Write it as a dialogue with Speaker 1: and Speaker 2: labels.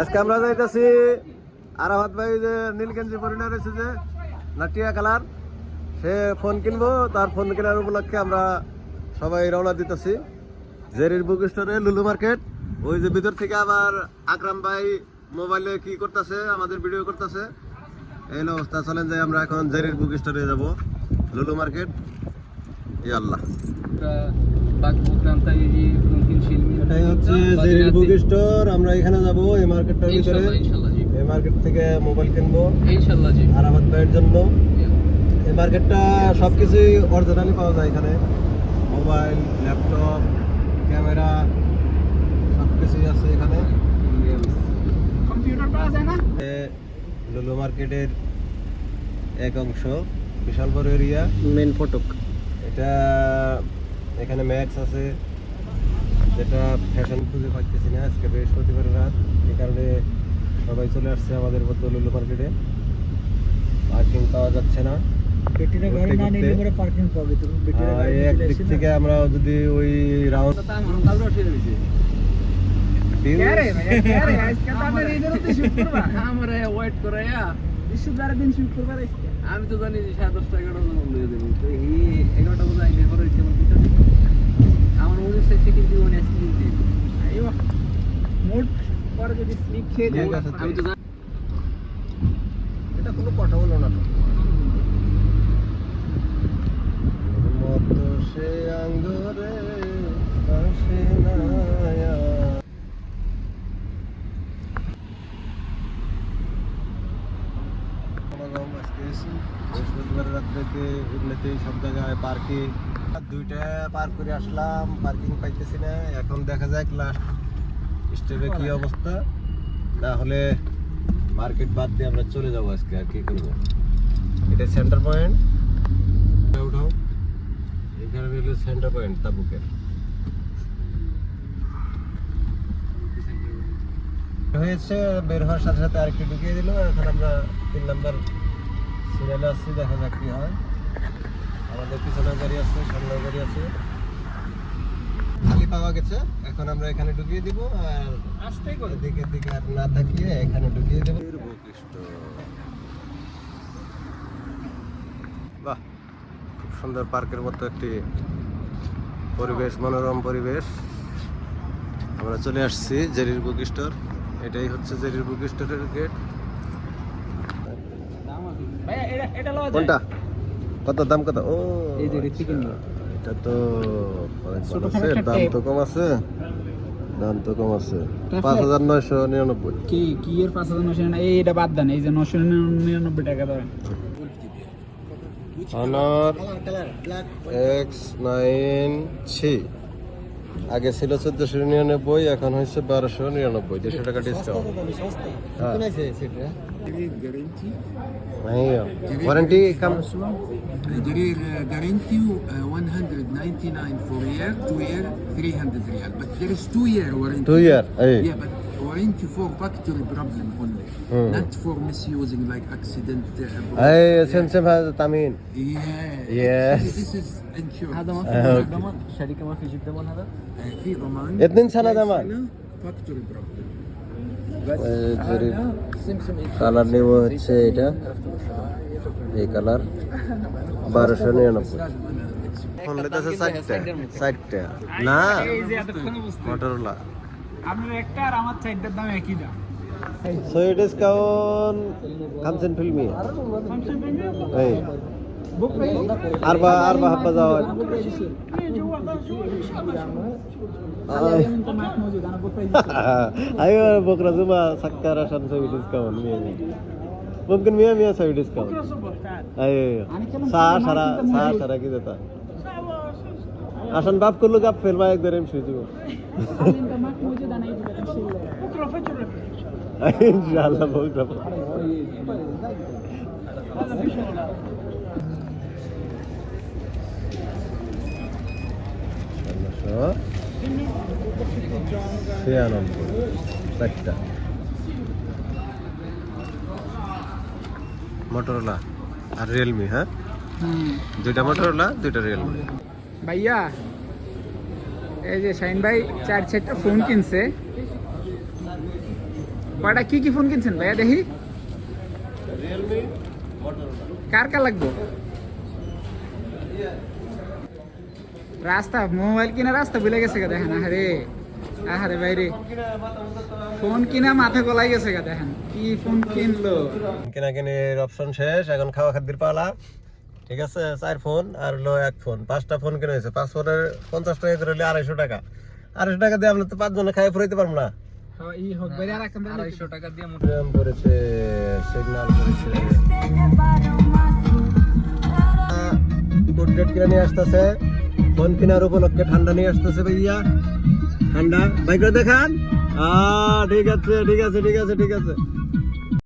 Speaker 1: আজকে আমরা যাইতেছি আরাফাত ভাই যে নীলগঞ্জি পরিণয় রয়েছে যে, নাটিয়া কালার, সে ফোন কিনবো, তার ফোন কেনার উপলক্ষে আমরা সবাই রওনা দিতেছি। জেরির বুক স্টোরে লুলু মার্কেট ওই যে ভিতর থেকে আবার আকরাম ভাই মোবাইলে কি করতেছে, আমাদের ভিডিও করতেছে। এই অবস্থা, চলেন যাই আমরা এখন জেরির বুক স্টোরে যাব, লুলু মার্কেট ই আল্লাহ। এটাই হচ্ছে জেরির বুক স্টোর আমরা এখানে যাব এই মার্কেটটার ভিতরে। এই মার্কেট থেকে মোবাইল কিনবো আরামাত ভাইয়ের জন্য। এই মার্কেটটা সব কিছুই অরিজিনালি পাওয়া যায় এখানে। মোবাইল ল্যাপটপ ক্যামেরা সব কিছুই আছে এখানে।
Speaker 2: কম্পিউটার পাওয়া যায় না?
Speaker 1: লুলু মার্কেটের এক অংশ বিশাল বড় এরিয়া।
Speaker 2: মেন ফটক।
Speaker 1: এটা এখানে ম্যাক্স আছে যেটা ফ্যাশন খুঁজে পাচ্ছি না আজকে বৃহস্পতিবার রাত। এই কারণে সবাই চলে আসছে আমাদের মতো লুলু মার্কেটে। পার্কিং পাওয়া যাচ্ছে না। থেকে আমরা যদি ওই রাউন্ড
Speaker 3: আমি তো জানি যে সাড়ে দশটা এগারোটা বন্ধ হয়ে যাবে। তো এই এগারোটা বোধ করে কেমন কিছু আমার মনে হচ্ছে সে কিন্তু মনে আজকে কিনতে
Speaker 2: আইও মোট পরে যদি স্লিপ খেয়ে
Speaker 1: ঠিক
Speaker 2: যায়
Speaker 1: আছে,
Speaker 3: আমি তো জানি
Speaker 1: এটা কোনো কথা হলো না তো মতো সে আঙ্গুরে আসে না সমাগম আজকে এসি বৃহস্পতিবার রাত্রেতে এমনিতেই সব জায়গায় পার্কে দুইটা পার করে আসলাম পার্কিং পাইতেছি না। এখন দেখা যাক লাস্ট স্টেপে কি অবস্থা। তাহলে মার্কেট বাদ দিয়ে আমরা চলে যাব আজকে আর কি করব। এটা সেন্টার পয়েন্ট উঠাও এখানে রইল সেন্টার পয়েন্ট তাবুকের হয়েছে, বের হওয়ার সাথে সাথে আরেকটু ঢুকিয়ে দিল। এখন আমরা তিন নাম্বার সিরিয়ালে আসছি দেখা যাক কি হয়। আমাদের পিছনে গাড়ি আছে সামনে গাড়ি আছে। খালি পাওয়া গেছে। এখন আমরা এখানে ঢুকিয়ে দিব আর
Speaker 2: আসতেই করে।
Speaker 1: এদিকে দিকে আর না তাকিয়ে এখানে ঢুকিয়ে দেবো। বাহ খুব সুন্দর পার্কের মতো একটি পরিবেশ মনোরম পরিবেশ। আমরা চলে আসছি জেরির বুক স্টোর এটাই হচ্ছে জেরির বুক স্টোরের গেট।
Speaker 2: ভাই এটা এটা লওয়া যায়।
Speaker 1: কোনটা? কত দাম কত? ও
Speaker 2: এই যে
Speaker 1: আচ্ছা, এটা তো অনেক দাম তো কম আছে। দাম তো কম আছে। পাঁচ হাজার নয়শো নিরানব্বই।
Speaker 2: কি কি এর পাঁচ হাজার নয়শো নিরানব্বই? এই এটা বাদ দেন। এই যে নয়শো নিরানব্বই টাকা ধরেন।
Speaker 1: অনার এক্স নাইন ছি আগে ছিল চোদ্দশো নিরানব্বই এখন হয়েছে বারোশো নিরানব্বই দেড়শো টাকা discount warranty
Speaker 4: come uh, guarantee you uh, 199 for year, two year, 300 real. But there is two year warranty.
Speaker 1: Two year এই
Speaker 4: Yeah, but warranty for factory problem only,
Speaker 1: Hmm.
Speaker 4: not for misusing like accident. Uh,
Speaker 1: এই same same has তামিন
Speaker 4: Yeah.
Speaker 1: Yes.
Speaker 4: This, this is insurance.
Speaker 3: هذا ما في
Speaker 1: آه، أوكي.
Speaker 3: ضمان الشركه ما في جيب ضمان هذا
Speaker 4: Uh, في ضمان.
Speaker 1: اتنين سنة ضمان.
Speaker 4: سنة factory problem.
Speaker 3: سمسم
Speaker 1: colour নেব হচ্ছে এটা এই colour বারোশো নিরানব্বই
Speaker 4: لازم أنا أكسب.
Speaker 1: Phone লেতেছে চারটে চারটে না
Speaker 2: এই যে এতক্ষণ বুঝতে
Speaker 1: মোটরোলা
Speaker 2: আপনার একটা আর আমার চারটার দাম একই দাম
Speaker 1: সো ইট ইজ কাউন খামসেন ফিল্মি এই
Speaker 2: বুক প্রাইস
Speaker 1: আরবা আরবা হাব্বা যাওয়া ayo bukra zuma sakkara shan so discount miya miya mungkin miya miya so discount ayo ayo sa sara sa sara ki deta আসান বাপ করলো গাপ ফের মা একবার এম সুইজু ইনশাআল্লাহ বহুত ছিয়ানব্বই চারটা। মোটরোলা আর রিয়েলমি হ্যাঁ? দুইটা মোটরোলা দুইটা রিয়েলমি
Speaker 2: ভাইয়া এই যে শাইন ভাই চার চারটা ফোন কিনছে। কয়টা? কি কি ফোন কিনছেন ভাইয়া? দেখি। কার কার লাগবো? রাস্তা মোবাইল কিনা রাস্তা ভুলে গেছে গা দেখেন। আহারে আহারে বাইরে ফোন কিনা মাথা গলাই গেছে গা দেখেন। কি ফোন কিনলো?
Speaker 1: কেনা কিনির অপশন শেষ এখন খাওয়া খাদ্যের পালা। ঠিক আছে চার ফোন আর হলো এক ফোন পাঁচটা ফোন কিনে হয়েছে। পাঁচ ফোনের পঞ্চাশ টাকা করে হলে আড়াইশো টাকা। আড়াইশো টাকা দিয়ে আমরা তো পাঁচজনে খাই ফুরাইতে পারব না।
Speaker 2: ই হোক বাইরে আর
Speaker 3: আড়াইশো টাকা দিয়ে
Speaker 1: করেছে সিগন্যাল করেছে। গুড কিনে নিয়ে আসতেছে। ফোন কেনার উপলক্ষে ঠান্ডা নিয়ে আসতেছে ভাইয়া। ঠান্ডা। বাইকটা দেখান। আ ঠিক আছে ঠিক আছে ঠিক আছে ঠিক আছে।